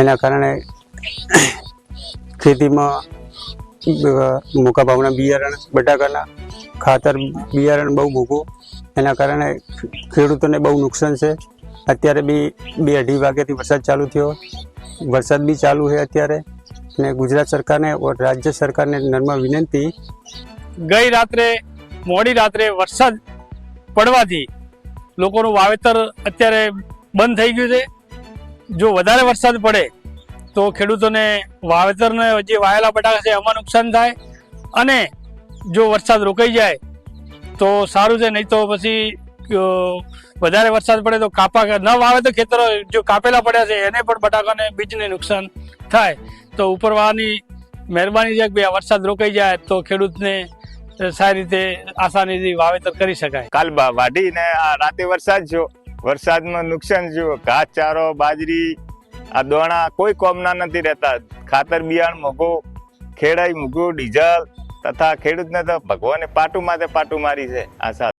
એના કારણે ખેતીમાં મોટા ભાવના બિયારણ, બટાકાના ખાતર બિયારણ બહુ મોંઘું એના કારણે ખેડૂતોને બહુ નુકસાન છે. અત્યારે બી બે અઢી વાગ્યાથી વરસાદ ચાલુ થયો. વરસાદ બી ચાલુ છે અત્યારે. અને ગુજરાત સરકારને રાજ્ય સરકારને નર્મા વિનંતી ગઈ રાત્રે, મોડી રાત્રે વરસાદ પડવાથી લોકોનું વાવેતર અત્યારે બંધ થઈ ગયું છે. જો વધારે વરસાદ પડે તો ખેડૂતોને વાવેતરને જે વાયેલા બટાકા છે એમાં નુકસાન થાય અને જો વરસાદ રોકાઈ જાય તો સારું છે, નહીં તો પછી વધારે વરસાદ પડે તો કાપા ન વાવે તો ખેતરો જો કાપેલા પડ્યા છે, એને પણ બટાકાને બીજને નુકસાન થાય. તો ઉપરવાળાની મહેરબાની છે કે ભાઈ આ વરસાદ રોકાઈ જાય તો ખેડૂતને સારી રીતે આસાનીથી વાવેતર કરી શકાય. કાલ વાઢીને રાતે વરસાદ જો વરસાદમાં નુકસાન જુઓ ઘાસ ચારો બાજરી, આ દોણા કોઈ કોમના નથી રહેતા. ખાતર બિયારણ મોઘું, ખેડાઈ મોઘું, ડીઝલ, તથા ખેડૂતને તો ભગવાને પાટું માથે પાટું મારી છે. આ સાલ